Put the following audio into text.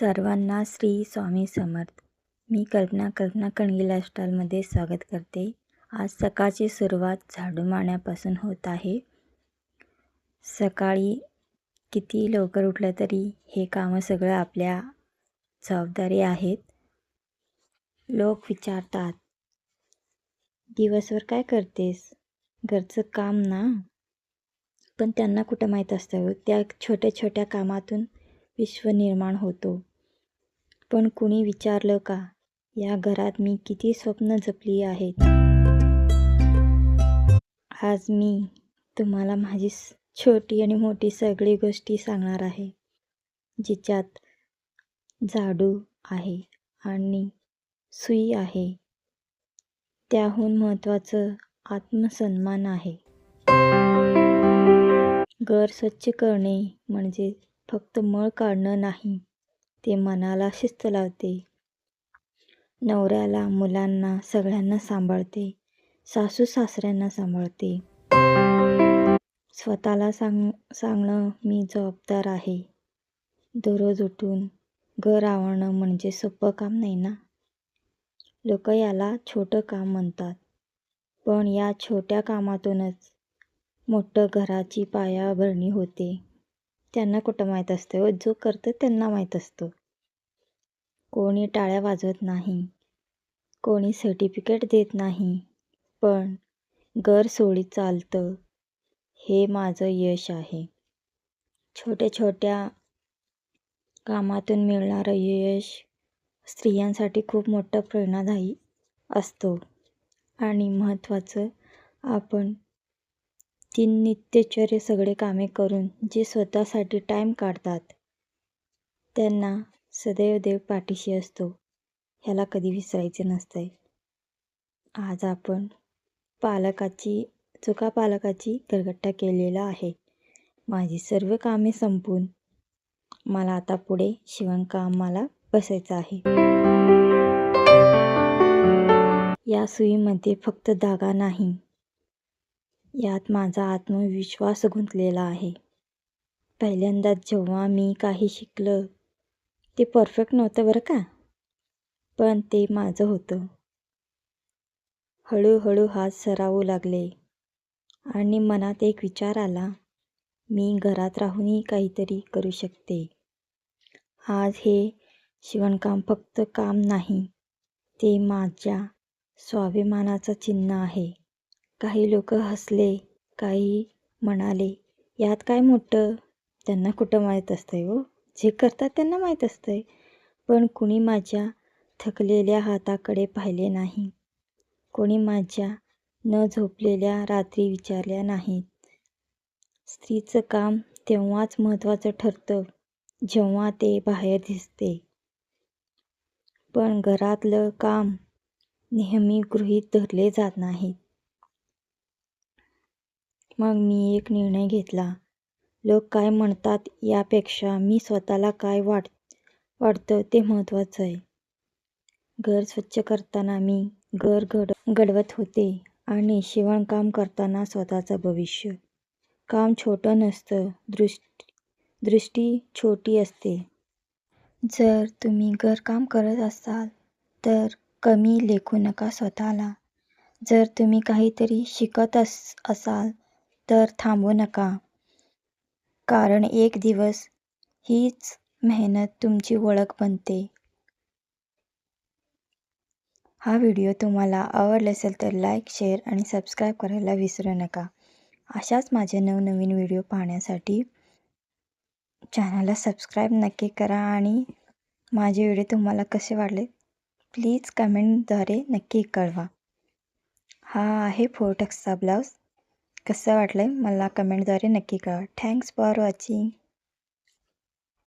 सर्वांना श्री स्वामी समर्थ. मी कल्पना कल्पना कणगी लाईफस्टाईलमध्ये स्वागत करते. आज सकाळची सुरुवात झाडू मारण्यापासून होत आहे. सकाळी किती लवकर उठलं तरी हे कामं सगळं आपल्या जबाबदारी आहेत. लोक विचारतात दिवसभर काय करतेस? घरचं काम ना? पण त्यांना कुठं माहीत असतं? त्या छोट्या छोट्या कामातून विश्व निर्माण होतो. पण कुणी विचारलं का? या घरात मी किती स्वप्न जपली आहेत? आज मी तुम्हाला माझी छोटी आणि मोठी सगळी गोष्टी सांगणार आहे जिच्यात झाडू आहे आणि सुई आहे. त्याहून महत्त्वाचं आत्मसन्मान आहे. घर स्वच्छ करणे म्हणजे फक्त मळ काढणं नाही ते मनाला शिस्त लावते. नवऱ्याला मुलांना सगळ्यांना सांभाळते. सासू सासऱ्यांना सांभाळते. स्वतःला सांग सांगणं मी जबाबदार आहे. दररोज उठून घर आवडणं म्हणजे सोपं काम नाही ना? लोक याला छोटं काम म्हणतात. पण या छोट्या कामातूनच मोठं घराची पायाभरणी होते. त्यांना कुठं माहीत असतं? जो करतं त्यांना माहीत असतं. कोणी टाळ्या वाजवत नाही कोणी सर्टिफिकेट देत नाही पण गरसोळी चालतं हे माझं यश आहे. छोट्या छोट्या कामातून मिळणारं यश स्त्रियांसाठी खूप मोठं प्रेरणादायी असतो. आणि महत्त्वाचं आपण ती नित्यचर्य सगळे कामे करून जे स्वतःसाठी टाईम काढतात त्यांना सदैव देव पाठीशी असतो. ह्याला कधी विसरायचे नसतंय आज आपण पालकाची चुका पालकाची गरगट्टा केलेला आहे. माझी सर्व कामे संपून मला आता पुढे शिवणकामाला बसायचं आहे. या सुईमध्ये फक्त धागा नाही. यात माझा आत्मविश्वास गुंतलेला आहे. पहिल्यांदा जेव्हा मी काही शिकलं ते परफेक्ट नव्हतं बरं का? पण ते माझं होतं. हळूहळू हात सरावू लागले आणि मनात एक विचार आला मी घरात राहूनही काहीतरी करू शकते. आज हे शिवणकाम फक्त काम नाही ते माझ्या स्वाभिमानाचं चिन्ह आहे. काही लोक हसले काही म्हणाले यात काय मोठं? त्यांना कुठं माहीत असतंय हो? जे करतात त्यांना माहीत असतंय. पण कुणी माझ्या थकलेल्या हाताकडे पाहिले नाही. कोणी माझ्या न झोपलेल्या रात्री विचारल्या नाहीत. स्त्रीचं काम तेव्हाच महत्त्वाचं ठरतं जेव्हा ते बाहेर दिसते. पण घरातलं काम नेहमी गृहीत धरले जात नाहीत मग मी एक निर्णय घेतला. लोक काय म्हणतात यापेक्षा मी स्वतःला काय वाट वाटतं ते महत्त्वाचं आहे. घर स्वच्छ करताना मी घर घड घडवत होते आणि शिवणकाम करताना स्वतःचं भविष्य. काम छोटं नसतं दृष्टी दृष्टी छोटी असते. जर तुम्ही घरकाम करत असाल तर कमी लेखू नका स्वतःला. जर तुम्ही काहीतरी शिकत अस असाल तर थांबू नका. कारण एक दिवस हीच मेहनत तुमची ओळख बनते. हा व्हिडिओ तुम्हाला आवडला असेल तर लाईक शेअर आणि सबस्क्राईब करायला विसरू नका. अशाच माझे नवनवीन व्हिडिओ पाहण्यासाठी चॅनलला सबस्क्राईब नक्की करा आणि माझे व्हिडिओ तुम्हाला कसे वाटले प्लीज कमेंटद्वारे नक्की कळवा. हा आहे फोर टक्सचा ब्लाऊज. कसं वाटलं आहे मला कमेंटद्वारे नक्की कळवा. Thanks for watching